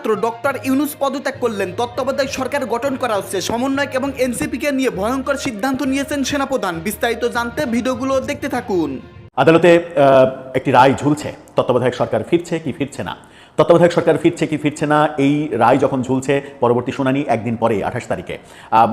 মাত্র ডক্টর ইউনুস পদত্যাগ করলেন। তত্ত্বাবধায়ক সরকার গঠন করা হচ্ছে। সমন্বয়ক এবং এনসিপিকে নিয়ে ভয়ঙ্কর সিদ্ধান্ত নিয়েছেন সেনাপ্রধান। বিস্তারিত জানতে ভিডিওগুলো দেখতে থাকুন। আদালতে একটি রায় ঝুলছে। তত্ত্বাবধায়ক সরকার ফিরছে কি ফিরছে না। তত্ত্বাবধায়ক সরকার ফিরছে কি ফিরছে না এই রায় যখন ঝুলছে পরবর্তী শুনানি একদিন পরে আঠাশ তারিখে। আহ,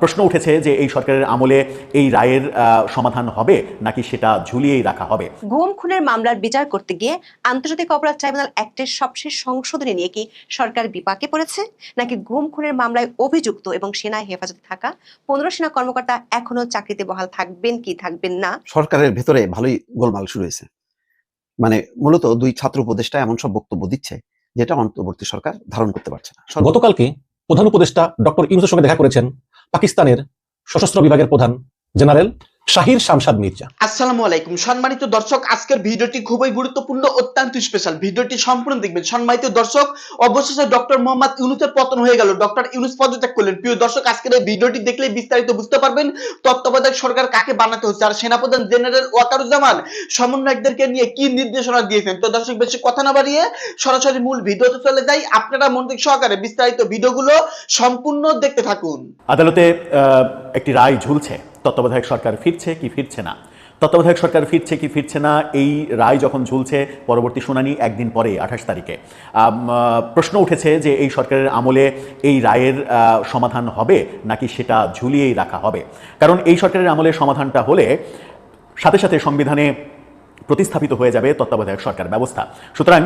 প্রশ্ন উঠেছে যে এই সরকারের আমলে এই রায়ের আহ, সমাধান হবে নাকি সেটা ঝুলিয়েই রাখা হবে? গুম খুনের মামলার বিচার করতে গিয়ে আন্তর্জাতিক অপরাধ ট্রাইব্যুনাল অ্যাক্টের সবশেষ সংশোধনী নিয়ে কি সরকার বিপাকে পড়েছে? নাকি গুম খুনের মামলায় অভিযুক্ত এবং সেনায় হেফাজতে থাকা পনেরো সেনা কর্মকর্তা এখনও চাকরিতে বহাল থাকবেন কি থাকবেন না? সরকারের ভেতরে ভালোই গোলমাল শুরু হয়েছে। মানে মূলত দুই ছাত্র উপদেষ্টা এমন সব বক্তব্য দিচ্ছে, যেটা অন্তর্বর্তী সরকার ধারণ করতে পারছে না। গতকালকে প্রধান উপদেষ্টা ডক্টর ইউনুসের সঙ্গে দেখা করেছেন পাকিস্তানের সশস্ত্র বিভাগের প্রধান জেনারেল শাহির শামসাদ মির্জা। আসসালামু আলাইকুম। সম্মানিত দর্শক আজকের ভিডিওটি খুবই গুরুত্বপূর্ণ অত্যন্ত স্পেশাল ভিডিওটি সম্পূর্ণ দেখবেন। সম্মানিত দর্শক অবশেষে ডক্টর মোহাম্মদ ইউনুসের পতন হয়ে গেল। ডক্টর ইউনুস পদত্যাগ করলেন। প্রিয় দর্শক আজকের এই ভিডিওটি দেখলে বিস্তারিত বুঝতে পারবেন তত্ত্বাবধায়ক সরকার কাকে বানাতে হচ্ছে। আর সেনাপ্রধান জেনারেল ওয়াকারুজ্জামান সমন্বয়কদেরকে নিয়ে কি নির্দেশনা দিয়েছেন? তো দর্শক বেশি কথা না বাড়িয়ে সরাসরি মূল ভিডিওতে চলে যাই। আপনারা মনোযোগ সহকারে বিস্তারিত ভিডিওগুলো সম্পূর্ণ দেখতে থাকুন। আদালতে একটি রায় ঝুলছে। তত্ত্বাবধায়ক সরকার ফিরছে কি ফিরছে না? তত্ত্বাবধায়ক সরকার ফিরছে কি ফিরছে না? এই রায় যখন ঝুলছে, পরবর্তী শুনানি একদিন পরে, আঠাশ তারিখে। প্রশ্ন উঠেছে যে এই সরকারের আমলে এই রায়ের সমাধান হবে নাকি সেটা ঝুলিয়েই রাখা হবে? কারণ এই সরকারের আমলে সমাধানটা হলে সাথে সাথে সংবিধানে প্রতিস্থাপিত হয়ে যাবে তত্ত্বাবধায়ক সরকার ব্যবস্থা। সুতরাং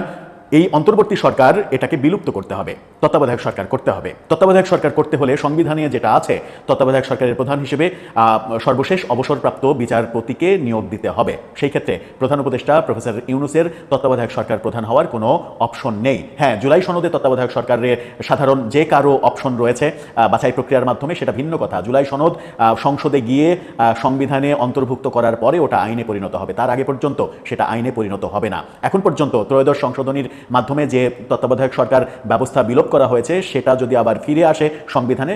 এই অন্তর্বর্তী সরকার এটাকে বিলুপ্ত করতে হবে, তত্ত্বাবধায়ক সরকার করতে হবে। তত্ত্বাবধায়ক সরকার করতে হলে সংবিধানে যেটা আছে, তত্ত্বাবধায়ক সরকারের প্রধান হিসেবে সর্বশেষ অবসরপ্রাপ্ত বিচারপতিকে নিয়োগ দিতে হবে। সেই ক্ষেত্রে প্রধান উপদেষ্টা প্রফেসর ইউনুসের তত্ত্বাবধায়ক সরকার প্রধান হওয়ার কোনো অপশন নেই। হ্যাঁ জুলাই সনদে তত্ত্বাবধায়ক সরকারের সাধারণ যে কারও অপশন রয়েছে বাছাই প্রক্রিয়ার মাধ্যমে সেটা ভিন্ন কথা। জুলাই সনদ সংসদে গিয়ে সংবিধানে অন্তর্ভুক্ত করার পরে ওটা আইনে পরিণত হবে। তার আগে পর্যন্ত সেটা আইনে পরিণত হবে না। এখন পর্যন্ত ত্রয়োদশ সংশোধনীর মাধ্যমে যে তত্ত্বাবধায়ক সরকার ব্যবস্থা বিলোপ করা হয়েছে, সেটা যদি আবার ফিরে আসে, সংবিধানে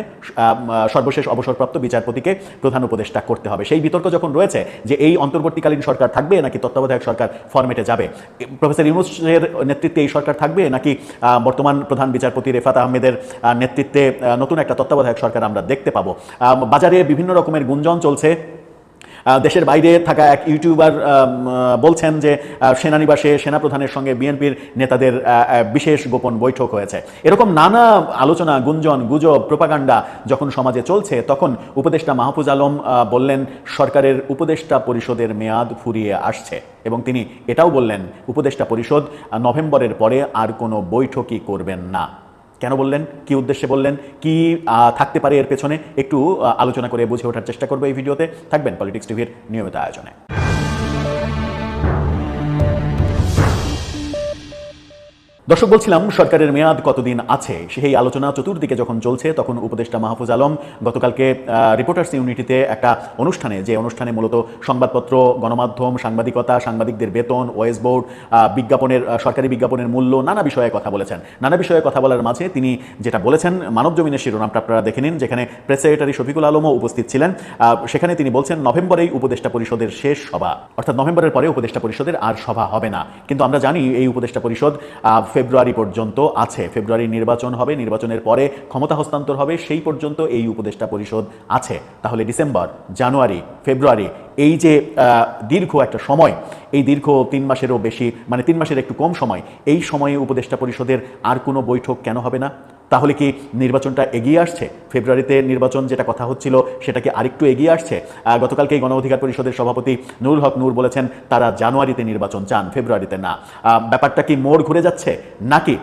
সর্বশেষ অবসরপ্রাপ্ত বিচারপতিকে প্রধান উপদেষ্টা করতে হবে। সেই বিতর্ক যখন রয়েছে যে এই অন্তর্বর্তীকালীন সরকার থাকবে নাকি তত্ত্বাবধায়ক সরকার ফরমেটে যাবে? প্রফেসর ইউনুসের নেতৃত্বে এই সরকার থাকবে নাকি বর্তমান প্রধান বিচারপতি রেফাত আহমেদের নেতৃত্বে নতুন একটা তত্ত্বাবধায়ক সরকার আমরা দেখতে পাবো? বাজারে বিভিন্ন রকমের গুঞ্জন চলছে। দেশের বাইরে থাকা এক ইউটিউবার বলছেন যে সেনানিবাসে সেনাপ্রধানের সঙ্গে বিএনপির নেতাদের বিশেষ গোপন বৈঠক হয়েছে। এরকম নানা আলোচনা, গুঞ্জন, গুজব, প্রপাগান্ডা যখন সমাজে চলছে, তখন উপদেষ্টা মাহফুজ আলম বললেন, সরকারের উপদেষ্টা পরিষদের মেয়াদ ফুরিয়ে আসছে। এবং তিনি এটাও বললেন, উপদেষ্টা পরিষদ নভেম্বরের পরে আর কোনো বৈঠকই করবেন না। কেন বললেন? কি উদ্দেশ্যে বললেন? কি থাকতে পারে এর পেছনে? একটু আলোচনা করে বুঝে ওঠার চেষ্টা করব এই ভিডিওতে। থাকবেন পলিটিক্স টিভির নিয়মিত আয়োজনে। দর্শক, বলছিলাম সরকারের মেয়াদ কতদিন আছে? সেই আলোচনা চতুর্দিকে যখন চলছে, তখন উপদেষ্টা মাহফুজ আলম গতকালকে রিপোর্টার্স ইউনিটিতে একটা অনুষ্ঠানে, যে অনুষ্ঠানে মূলত সংবাদপত্র, গণমাধ্যম, সাংবাদিকতা, সাংবাদিকদের বেতন, ওয়েস বোর্ড বিজ্ঞাপনের সরকারি বিজ্ঞাপনের মূল্য, নানা বিষয়ে কথা বলেছেন। নানা বিষয়ে কথা বলার মাঝে তিনি যেটা বলেছেন, মানব জমিনের শিরোনামটা আপনারা দেখে নিন, যেখানে প্রেস সেক্রেটারি শফিকুল আলমও উপস্থিত ছিলেন। সেখানে তিনি বলছেন, নভেম্বরেই উপদেষ্টা পরিষদের শেষ সভা। অর্থাৎ নভেম্বরের পরে উপদেষ্টা পরিষদের আর সভা হবে না। কিন্তু আমরা জানি, এই উপদেষ্টা পরিষদ ফেব্রুয়ারি পর্যন্ত আছে। ফেব্রুয়ারি নির্বাচন হবে, নির্বাচনের পরে ক্ষমতা হস্তান্তর হবে, সেই পর্যন্ত এই উপদেষ্টা পরিষদ আছে। তাহলে ডিসেম্বর, জানুয়ারি, ফেব্রুয়ারি, এই যে দীর্ঘ একটা সময়, এই দীর্ঘ তিন মাসেরও বেশি মানে তিন মাসের একটু কম সময়, এই সময়ে উপদেষ্টা পরিষদের আর কোনো বৈঠক কেন হবে না? তাহলে কি নির্বাচনটা এগিয়ে আসছে? ফেব্রুয়ারিতে নির্বাচন যেটা কথা হচ্ছিল সেটা কি আরেকটু এগিয়ে আসছে? আহ, গতকালকে গণ অধিকার পরিষদের সভাপতি নুরুল হক নূর বলেছেন তারা জানুয়ারিতে নির্বাচন চান ফেব্রুয়ারিতে না। ব্যাপারটা কি মোড় ঘুরে যাচ্ছে? নাকি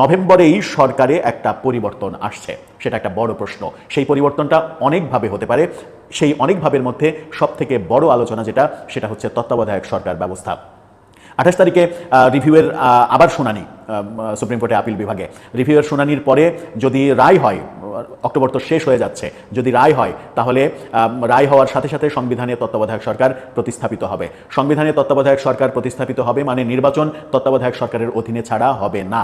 নভেম্বরেই সরকারে একটা পরিবর্তন আসছে? সেটা একটা বড় প্রশ্ন। সেই পরিবর্তনটা অনেকভাবে হতে পারে। সেই অনেক ভাবের মধ্যে সব থেকে বড় আলোচনা যেটা সেটা হচ্ছে তত্ত্বাবধায়ক সরকার ব্যবস্থা। আঠাশ তারিখে রিভিউয়ের আবার শুনানি সুপ্রিম কোর্টে আপিল বিভাগে। রিভিউয়ের শুনানির পরে যদি রায় হয়, অক্টোবর তো শেষ হয়ে যাচ্ছে, যদি রায় হয়, তাহলে রায় হওয়ার সাথে সাথে সংবিধানে তত্ত্বাবধায়ক সরকার প্রতিস্থাপিত হবে। সংবিধানে তত্ত্বাবধায়ক সরকার প্রতিস্থাপিত হবে মানে নির্বাচন তত্ত্বাবধায়ক সরকারের অধীনে ছাড়া হবে না।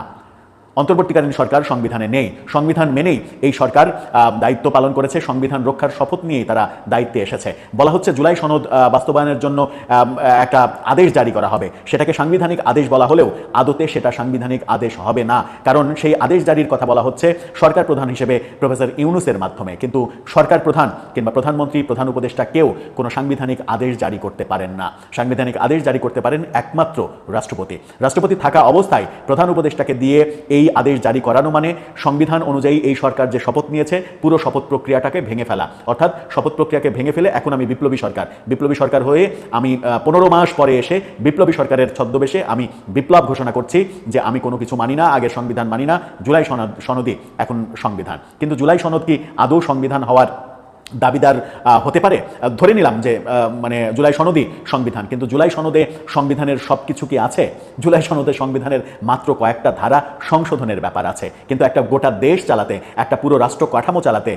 অন্তর্বর্তীকালীন সরকার সংবিধানে নেই। সংবিধান মেনেই এই সরকার দায়িত্ব পালন করেছে, সংবিধান রক্ষার শপথ নিয়েই তারা দায়িত্বে এসেছে। বলা হচ্ছে জুলাই সনদ বাস্তবায়নের জন্য একটা আদেশ জারি করা হবে। সেটাকে সাংবিধানিক আদেশ বলা হলেও আদতে সেটা সাংবিধানিক আদেশ হবে না। কারণ সেই আদেশ জারির কথা বলা হচ্ছে সরকার প্রধান হিসেবে প্রফেসর ইউনুসের মাধ্যমে। কিন্তু সরকার প্রধান কিংবা প্রধানমন্ত্রী, প্রধান উপদেষ্টা কেউ কোনো সাংবিধানিক আদেশ জারি করতে পারেন না। সাংবিধানিক আদেশ জারি করতে পারেন একমাত্র রাষ্ট্রপতি। রাষ্ট্রপতি থাকা অবস্থায় প্রধান উপদেষ্টাকে দিয়ে এই আদেশ জারি করানো মানে সংবিধান অনুযায়ী এই সরকার যে শপথ নিয়েছে, পুরো শপথ প্রক্রিয়াটাকে ভেঙে ফেলা। অর্থাৎ শপথ প্রক্রিয়াকে ভেঙে ফেলে এখন আমি বিপ্লবী সরকার। বিপ্লবী সরকার হয়ে আমি পনেরো মাস পরে এসে বিপ্লবী সরকারের ছদ্মবেশে আমি বিপ্লব ঘোষণা করছি যে আমি কোনো কিছু মানি না, আগের সংবিধান মানি না, জুলাই সনদ, সনদই এখন সংবিধান। কিন্তু জুলাই সনদ কি আদৌ সংবিধান হওয়ার দাবিদার হতে পারে। ধরে নিলাম যে মানে জুলাই সনদই সংবিধান, কিন্তু জুলাই সনদে সংবিধানের সব কিছু কি আছে? জুলাই সনদে সংবিধানের মাত্র কয়েকটা ধারা সংশোধনের ব্যাপার আছে। কিন্তু একটা গোটা দেশ চালাতে, একটা পুরো রাষ্ট্র কাঠামো চালাতে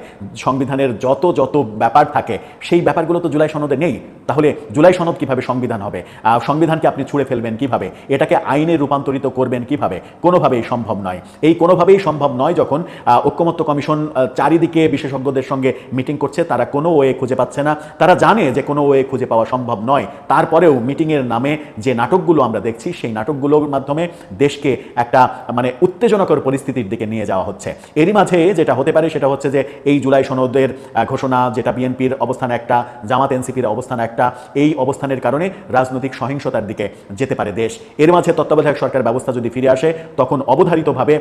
সংবিধানের যত যত ব্যাপার থাকে, সেই ব্যাপারগুলো তো জুলাই সনদে নেই। তাহলে জুলাই সনদ কীভাবে সংবিধান হবে? সংবিধানকে আপনি ছুঁড়ে ফেলবেন কীভাবে? এটাকে আইনে রূপান্তরিত করবেন কীভাবে? কোনোভাবেই সম্ভব নয়। এই কোনোভাবেই সম্ভব নয় যখন ঐক্যমত্য কমিশন চারিদিকে বিশেষজ্ঞদের সঙ্গে মিটিং করছে তারা কোনো ওয়ে খুঁজে পাচ্ছে না। তারা জানে যে কোনো ওয়ে খুঁজে পাওয়া সম্ভব নয়। তারপরেও মিটিংয়ের নামে যে নাটকগুলো আমরা দেখছি, সেই নাটকগুলোর মাধ্যমে দেশকে একটা মানে উত্তেজনাকর পরিস্থিতির দিকে নিয়ে যাওয়া হচ্ছে। এরই মাঝে যেটা হতে পারে সেটা হচ্ছে যে, এই জুলাই সনদের ঘোষণা, যেটা বিএনপির অবস্থান একটা, জামাত এনসিপির অবস্থান একটা, এই অবস্থানের কারণে রাজনৈতিক সহিংসতার দিকে যেতে পারে দেশ। এর মাঝে তত্ত্বাবধায়ক সরকার ব্যবস্থা যদি ফিরে আসে, তখন অবধারিতভাবে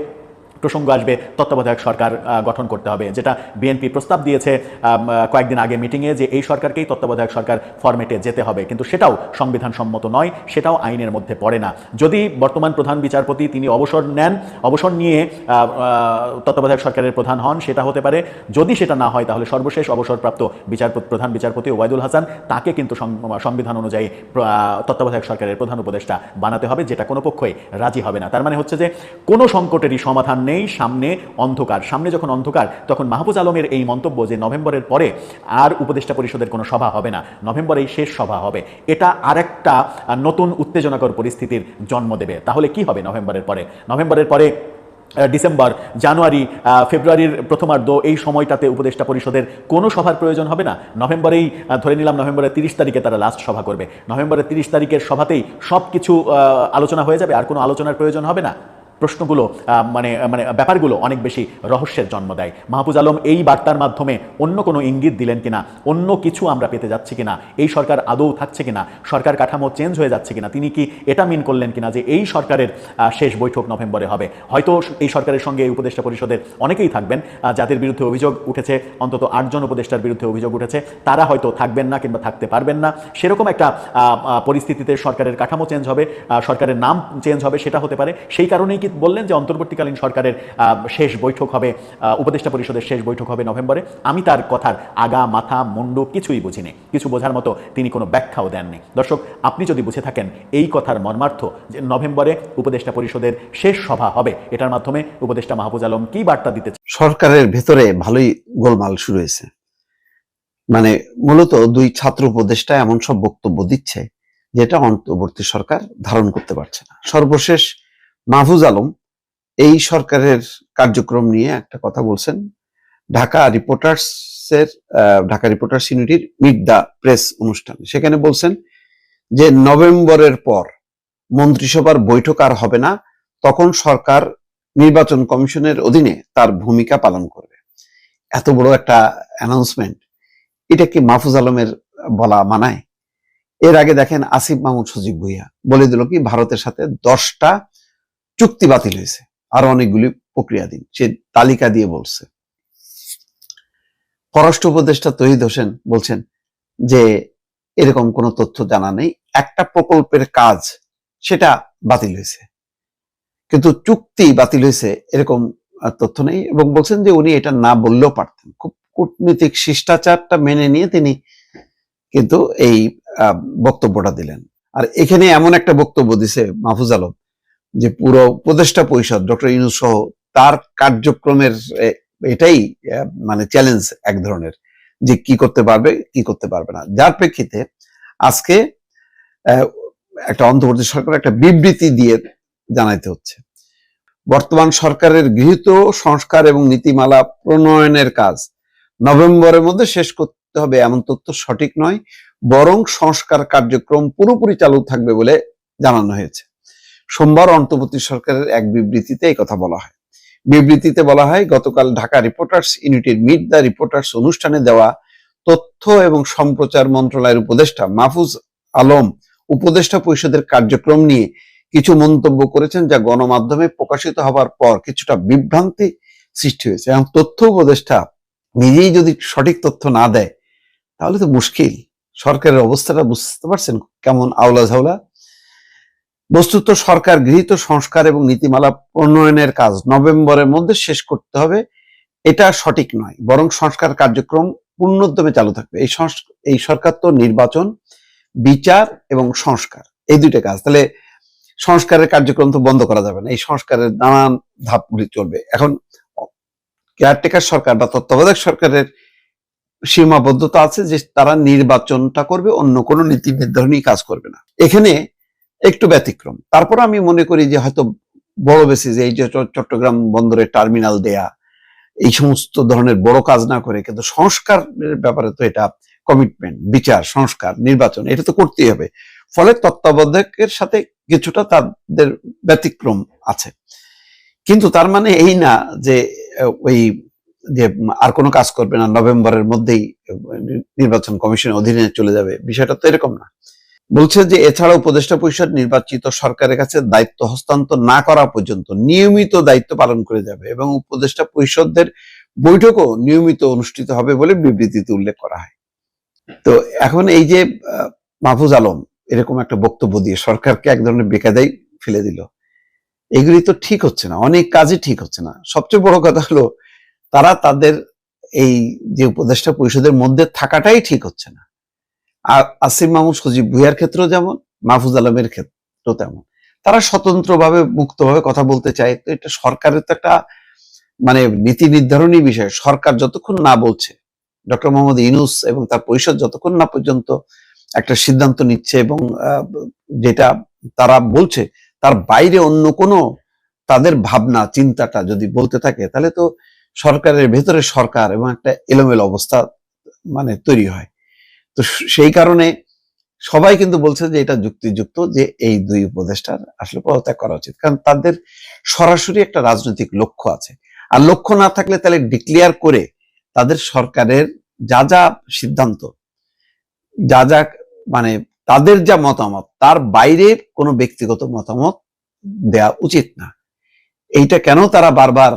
প্রসঙ্গ আসবে, তত্ত্বাবধায়ক সরকার গঠন করতে হবে, যেটা বিএনপি প্রস্তাব দিয়েছে কয়েকদিন আগে মিটিংয়ে যে এই সরকারকেই তত্ত্বাবধায়ক সরকার ফরম্যাটে যেতে হবে, কিন্তু সেটাও সংবিধান সম্মত নয়, সেটাও আইনের মধ্যে পড়ে না। যদি বর্তমান প্রধান বিচারপতি তিনি অবসর নেন, অবসর নিয়ে তত্ত্বাবধায়ক সরকারের প্রধান হন, সেটা হতে পারে। যদি সেটা না হয়, তাহলে সর্বশেষ অবসরপ্রাপ্ত বিচারপতি, প্রধান বিচারপতি ওবায়দুল হাসান, তাকে কিন্তু সংবিধান অনুযায়ী তত্ত্বাবধায়ক সরকারের প্রধান উপদেষ্টা বানাতে হবে, যেটা কোনো পক্ষই রাজি হবে না। তার মানে হচ্ছে যে কোনো সংকটেরই সমাধান নেই, সামনে অন্ধকার। সামনে যখন অন্ধকার, তখন মাহফুজ আলমের এই মন্তব্য যে নভেম্বরের পরে আর উপদেষ্টা পরিষদের কোনো সভা হবে না নভেম্বরেই শেষ সভা হবে, এটা আরেকটা নতুন উত্তেজনাকর পরিস্থিতির জন্ম দেবে। তাহলে কি হবে নভেম্বরের পরে? নভেম্বরের পরে ডিসেম্বর, জানুয়ারি ফেব্রুয়ারির প্রথমার্ধ, এই সময়টাতে উপদেষ্টা পরিষদের কোনো সভার প্রয়োজন হবে না। নভেম্বরেই ধরে নিলাম নভেম্বরের তিরিশ তারিখে তারা লাস্ট সভা করবে। নভেম্বরের তিরিশ তারিখের সভাতেই সব কিছু আলোচনা হয়ে যাবে, আর কোনো আলোচনার প্রয়োজন হবে না। প্রশ্নগুলো মানে মানে ব্যাপারগুলো অনেক বেশি রহস্যের জন্ম দেয়। মাহফুজ আলম এই বার্তার মাধ্যমে অন্য কোনো ইঙ্গিত দিলেন কিনা? অন্য কিছু আমরা পেতে যাচ্ছি কিনা? এই সরকার আদৌ থাকছে কিনা? সরকার কাঠামো চেঞ্জ হয়ে যাচ্ছে কিনা? তিনি কি এটা মিন করলেন কিনা যে এই সরকারের শেষ বৈঠক নভেম্বরে হবে? হয়তো এই সরকারের সঙ্গে এই উপদেষ্টা পরিষদের অনেকেই থাকবেন যাদের বিরুদ্ধে অভিযোগ উঠেছে, অন্তত আটজন উপদেষ্টার বিরুদ্ধে অভিযোগ উঠেছে, তারা হয়তো থাকবেন না কিংবা থাকতে পারবেন না। সেরকম একটা পরিস্থিতিতে সরকারের কাঠামো চেঞ্জ হবে সরকারের নাম চেঞ্জ হবে, সেটা হতে পারে। সেই কারণেই কি বললেন যে অন্তর্বর্তীকালীন সরকারের শেষ বৈঠক হবে উপদেষ্টা পরিষদের শেষ বৈঠক হবে নভেম্বরে। আমি তার কথার আগা, মাথা, মুন্ডু কিছুই বুঝিনি। কিছু বোঝার মতো তিনি কোনো ব্যাখ্যাও দেননি। দর্শক, আপনি যদি বুঝে থাকেন এই কথার মর্মার্থ যে নভেম্বরে উপদেষ্টা পরিষদের শেষ সভা হবে, এটার মাধ্যমে উপদেষ্টা মাহফুজ আলম কি বার্তা দিতে সরকারের ভেতরে ভালোই গোলমাল শুরু হয়েছে। মানে মূলত দুই ছাত্র উপদেষ্টা এমন সব বক্তব্য দিচ্ছে, যেটা অন্তর্বর্তী সরকার ধারণ করতে পারছে না। সর্বশেষ মাহফুজ আলম এই সরকারের কার্যক্রম নিয়ে একটা কথা বলছেন। ঢাকা রিপোর্টার্স এর ঢাকা রিপোর্টার্স ইউনিটির মিট দ্য প্রেস অনুষ্ঠানে। সেখানে বলছেন যে নভেম্বরের পর মন্ত্রিসভার বৈঠক আর হবে না, তখন সরকার নির্বাচন কমিশনের অধীনে তার ভূমিকা পালন করবে। এত বড় একটা অ্যানাউন্সমেন্ট এটা কি মাহফুজ আলমের বলা মানায়? এর আগে দেখেন আসিফ মাহমুদ সজীব ভুইয়া, বলে দিল কি, ভারতের সাথে দশটা চুক্তি বাতিল হয়েছে। আরও অনেকগুলি প্রক্রিয়াধীন। সে তালিকা দিয়ে বলছে। পররাষ্ট্র উপদেষ্টা তহিদ হোসেন বলছেন যে, এরকম কোনো তথ্য জানা নেই। একটা প্রকল্পের কাজ সেটা বাতিল হয়েছে। কিন্তু চুক্তি বাতিল হয়েছে এরকম তথ্য নেই এবং বলছেন যে উনি এটা না বললেও পারতেন। খুব কূটনীতিক শিষ্টাচারটা মেনে নিয়ে তিনি কিন্তু এই বক্তব্যটা দিলেন। আর এখানে এমন একটা বক্তব্য দিছে মাহফুজ আলম যে পুরো উপদেষ্টা পরিষদ, ডক্টর ইনু সহ তার কার্যক্রমের এটাই মানে চ্যালেঞ্জ এক ধরনের, যে কি করতে পারবে, কি করতে পারবে না। যার প্রেক্ষিতে আজকে একটা অন্তর্বর্তী সরকার একটা বিবৃতি দিয়ে জানাইতে হচ্ছে। বর্তমান সরকারের গৃহীত সংস্কার এবং নীতিমালা প্রণয়নের কাজ নভেম্বরের মধ্যে শেষ করতে হবে এমন তথ্য সঠিক নয়, বরং সংস্কার কার্যক্রম পুরোপুরি চালু থাকবে বলে জানানো হয়েছে। সোমবার অন্তর্বর্তী সরকারের এক বিবৃতিতে এই কথা বলা হয়। বিবৃতিতে বলা হয়, গতকাল ঢাকা রিপোর্টার্স ইউনিটির মিট দ্য রিপোর্টার্স অনুষ্ঠানে দেওয়া তথ্য এবং সম্প্রচার মন্ত্রণালয়ের উপদেষ্টা মাহফুজ আলম উপদেষ্টা পরিষদের কার্যক্রম নিয়ে কিছু মন্তব্য করেছেন যা গণমাধ্যমে প্রকাশিত হবার পর কিছুটা বিভ্রান্তি সৃষ্টি হয়েছে। এবং তথ্য উপদেষ্টা নিজেই যদি সঠিক তথ্য না দেয়, তাহলে তো মুশকিল। সরকারের অবস্থাটা বুঝতে পারছেন কেমন আওলা ঝাওলা? বস্তুত সরকার গৃহীত সংস্কার এবং নীতিমালা প্রণয়নের কাজ নভেম্বরের মধ্যে শেষ করতে হবে। এটা সঠিক নয়, বরং সংস্কার কার্যক্রম পূর্ণোদ্যমে চালু থাকবে। এই এই সরকার তো নির্বাচন, বিচার এবং সংস্কার, এই দুইটা কাজ। তাহলে সংস্কারের কার্যক্রম তো বন্ধ করা যাবে না, এই সংস্কারের নানান ধাপগুলি চলবে। এখন কেয়ারটেকার সরকার বা তত্ত্বাবধায়ক সরকারের সীমাবদ্ধতা আছে যে তারা নির্বাচনটা করবে, অন্য কোনো নীতি নির্ধারণী কাজ করবে না। এখানে একটু ব্যতিক্রম। তারপর আমি মনে করি যে হয়তো বড় বেশি যে এই যে চট্টগ্রাম বন্দরে টার্মিনাল দেয়া, এই সমস্ত ধরনের বড় কাজ না করে, কিন্তু সংস্কারের ব্যাপারে তো এটা কমিটমেন্ট বিচার, সংস্কার, নির্বাচন, এটা তো করতেই হবে। ফলে তত্ত্বাবধায়কের সাথে কিছুটা তাদের ব্যতিক্রম আছে। কিন্তু তার মানে এই না যে ওই যে আর কোনো কাজ করবে না, নভেম্বরের মধ্যেই নির্বাচন কমিশনের অধীনে চলে যাবে, বিষয়টা তো এরকম না। বলছে যে এছাড়া উপদেষ্টা পরিষদ নির্বাচিত সরকারের কাছে দায়িত্ব হস্তান্তর না করা পর্যন্ত নিয়মিত দায়িত্ব পালন করে যাবে এবং উপদেষ্টা পরিষদের বৈঠকও নিয়মিত অনুষ্ঠিত হবে বলে বিবৃতিতে উল্লেখ করা হয়। তো এখন এই যে মাহফুজ আলম এরকম একটা বক্তব্য দিয়ে সরকারকে এক ধরনের বেকাদাই ফেলে দিল। এগুলি তো ঠিক হচ্ছে না, অনেক কাজই ঠিক হচ্ছে না। সবচেয়ে বড় কথা হলো, তারা তাদের এই যে উপদেষ্টা পরিষদের মধ্যে থাকাটাই ঠিক হচ্ছে না। আসিম মাহমুদ সজীব ভুইয়ার ক্ষেত্রেও যেমন, মাহফুজ আলমের ক্ষেত্রেও তেমন। তারা স্বতন্ত্রভাবে মুক্তভাবে কথা বলতে চায়। তো এটা সরকারের তো একটা মানে নীতি নির্ধারণী বিষয়। সরকার যতক্ষণ না বলছে, ডক্টর মোহাম্মদ ইনুস এবং তার পরিষদ যতক্ষণ না পর্যন্ত একটা সিদ্ধান্ত নিচ্ছে এবং যেটা তারা বলছে, তার বাইরে অন্য কোনো তাদের ভাবনা, চিন্তাটা যদি বলতে থাকে, তাহলে তো সরকারের ভেতরে সরকার এবং একটা এলোমেলো অবস্থা মানে তৈরি হয়। তো সেই কারণে সবাই কিন্তু বলছে যে এটা যুক্তিযুক্ত যে এই দুই উপদেষ্টার আসলে পদত্যাগ করা উচিত। কারণ তাদের সরাসরি একটা রাজনৈতিক লক্ষ্য আছে। আর লক্ষ্য না থাকলে তাহলে ডিক্লেয়ার করে তাদের সরকারের যা যা সিদ্ধান্ত, যা যা মানে তাদের যা মতামত, তার বাইরে কোনো ব্যক্তিগত মতামত দেয়া উচিত না। এইটা কেন তারা বারবার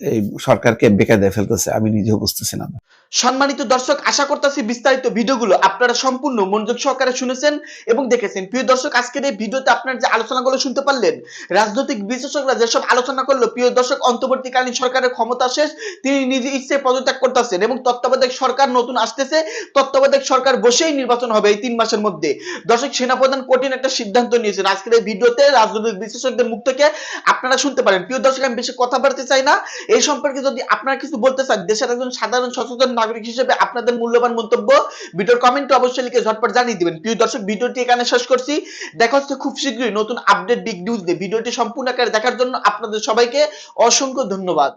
এই সরকারকে বেকায়দায় ফেলতেছে আমি নিজেও বুঝতেছি না। সম্মানিত দর্শক, আশা করতেছি বিস্তারিত ভিডিওগুলো আপনারা সম্পূর্ণ মনোযোগ সহকারে শুনেছেন এবং দেখেছেন। প্রিয় দর্শক, আজকের এই ভিডিওতে আপনারা যে আলোচনাগুলো শুনতে পারলেন, রাজনৈতিক বিশ্লেষকরা যেসব আলোচনা করল, প্রিয় দর্শক, অন্তর্বর্তীকালীন সরকারের ক্ষমতা শেষ, তিনি নিজে ইচ্ছে পদত্যাগ করতেছেন এবং তত্ত্বাবধায়ক সরকার নতুন আসতেছে, তত্ত্বাবধায়ক সরকার বসেই নির্বাচন হবে এই তিন মাসের মধ্যে। দর্শক, সেনাপ্রধান কঠিন একটা সিদ্ধান্ত নিয়েছেন। আজকের এই ভিডিওতে রাজনৈতিক বিশ্লেষকদের মুখ থেকে আপনারা শুনতে পারেন। প্রিয় দর্শক, আমি বেশি কথা বলতে চাই না। এই সম্পর্কে যদি আপনারা কিছু বলতে চান, দেশের একজন সাধারণ সচেতন নাগরিক হিসেবে আপনাদের মূল্যবান মন্তব্য ভিডিওর কমেন্টে অবশ্যই লিখে ঝটপট জানিয়ে দিবেন। প্রিয় দর্শক, ভিডিওটি এখানে শেষ করছি। দেখা হচ্ছে খুব শীঘ্রই নতুন আপডেট বিগ নিউজ দিয়ে ভিডিওটি সম্পূর্ণ আকারে দেখার জন্য আপনাদের সবাইকে অসংখ্য ধন্যবাদ।